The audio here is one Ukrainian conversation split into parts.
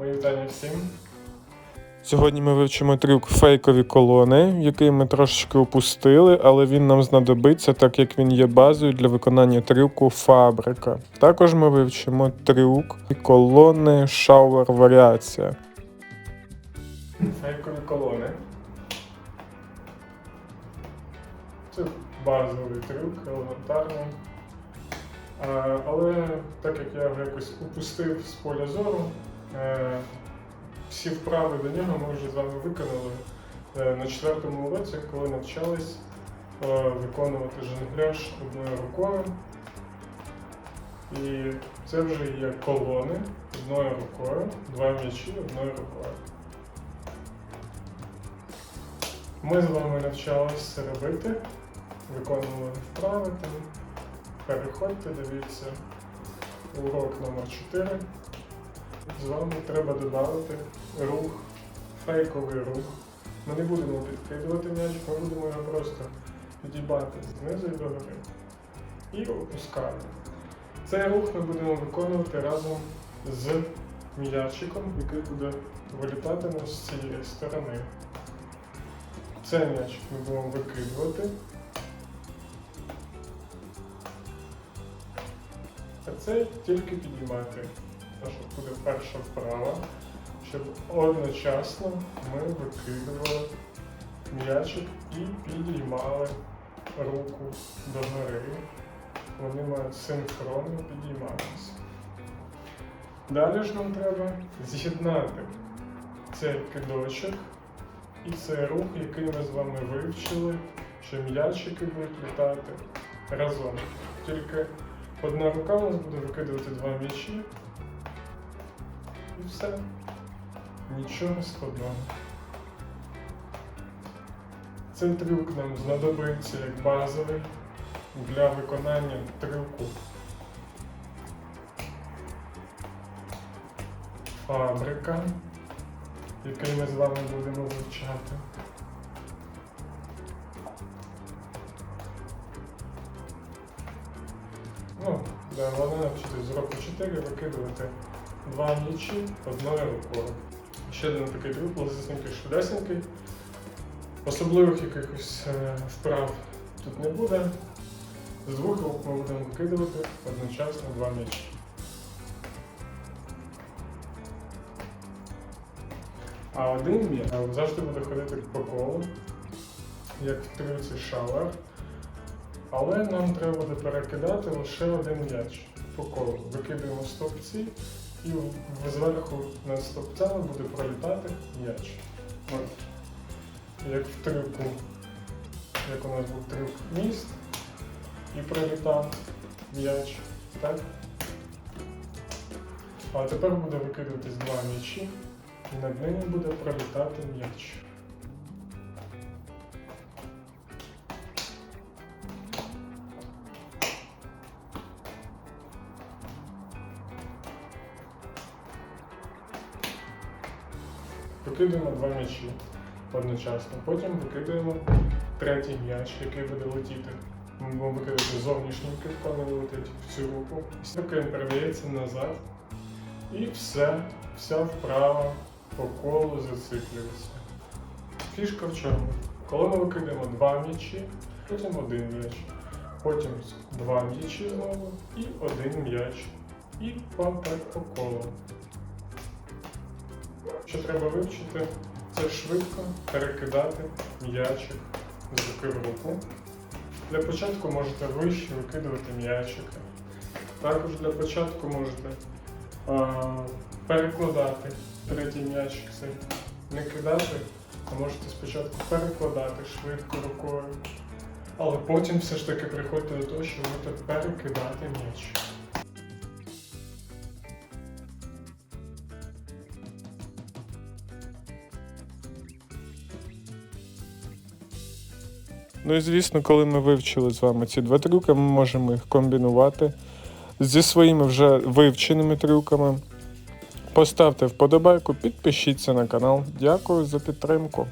Мої вітання всім. Сьогодні ми вивчимо трюк фейкові колони, який ми трошечки опустили, але він нам знадобиться, так як він є базою для виконання трюку фабрика. Також ми вивчимо трюк колони шауер варіація. Фейкові колони. Це базовий трюк, елементарний. Але так як я його якось упустив з поля зору, всі вправи до нього ми вже з вами виконали е, на четвертому уроці, коли навчались е, виконувати жонгляж одною рукою. І це вже є колони одною рукою, два м'ячі одною рукою. Ми з вами навчалися робити, виконували вправи. Переходьте, дивіться урок номер 4. З вами треба додати рух, фейковий рух. Ми не будемо підкидувати м'яч, ми будемо його просто підібати знизу і догори. І опускати. Цей рух ми будемо виконувати разом з м'ячиком, який буде вилітати у нас з цієї сторони. Цей м'яч ми будемо викидувати. А цей тільки Наша буде перша вправа, щоб одночасно ми викидували м'ячик і підіймали руку догори. Вони мають синхронно підійматися. Далі ж нам треба з'єднати цей кидочок і цей рух, який ми з вами вивчили, що м'ячики будуть літати разом. Тільки одна рука у нас буде викидувати два м'ячі. І все. Нічого складного. Цей трюк нам знадобиться як базовий для виконання трюку фабрика, який ми з вами будемо вивчати. Ну, да, головне навчитись з року 4 викидувати два м'ячі одною рукою. Ще один такий трюк, лазисненький, швидесенький. Особливих якихось е, вправ тут не буде. З двох рук ми будемо викидувати одночасно два м'ячі. А один м'яч завжди буде ходити по колу, як в трюці шауер. Але нам треба буде перекидати лише один м'яч по колу. Викидаємо стовпці і зверху над стовпцями буде пролітати м'яч. Як в трюку, як у нас був трюк міст і пролітав м'яч. Так? А тепер буде викидуватись два м'ячі і над ними буде пролітати м'яч. Викидуємо два м'ячі одночасно. Потім викидуємо третій м'яч, який буде летіти. Ми будемо викидати зовнішнім китком, він летить в цю руку. Він передається назад. І все, вся вправа по колу зациклюється. Фішка в чому? Коли ми викидаємо два м'ячі, потім один м'яч, потім два м'ячі знову і один м'яч. І вам так по колу. Що треба вивчити, це швидко перекидати м'ячик з руки в руку. Для початку можете вище викидувати м'ячики. Також для початку можете а, перекладати третій м'ячик цей. Не кидати, а можете спочатку перекладати швидко рукою. Але потім все ж таки приходьте до того, що будете перекидати м'яч. Ну і звісно, коли ми вивчили з вами ці два трюки, ми можемо їх комбінувати зі своїми вже вивченими трюками. Поставте вподобайку, підпишіться на канал. Дякую за підтримку.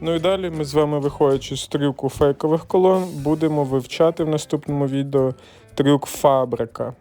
Ну і далі ми з вами, виходячи з трюку фейкових колон, будемо вивчати в наступному відео трюк фабрика.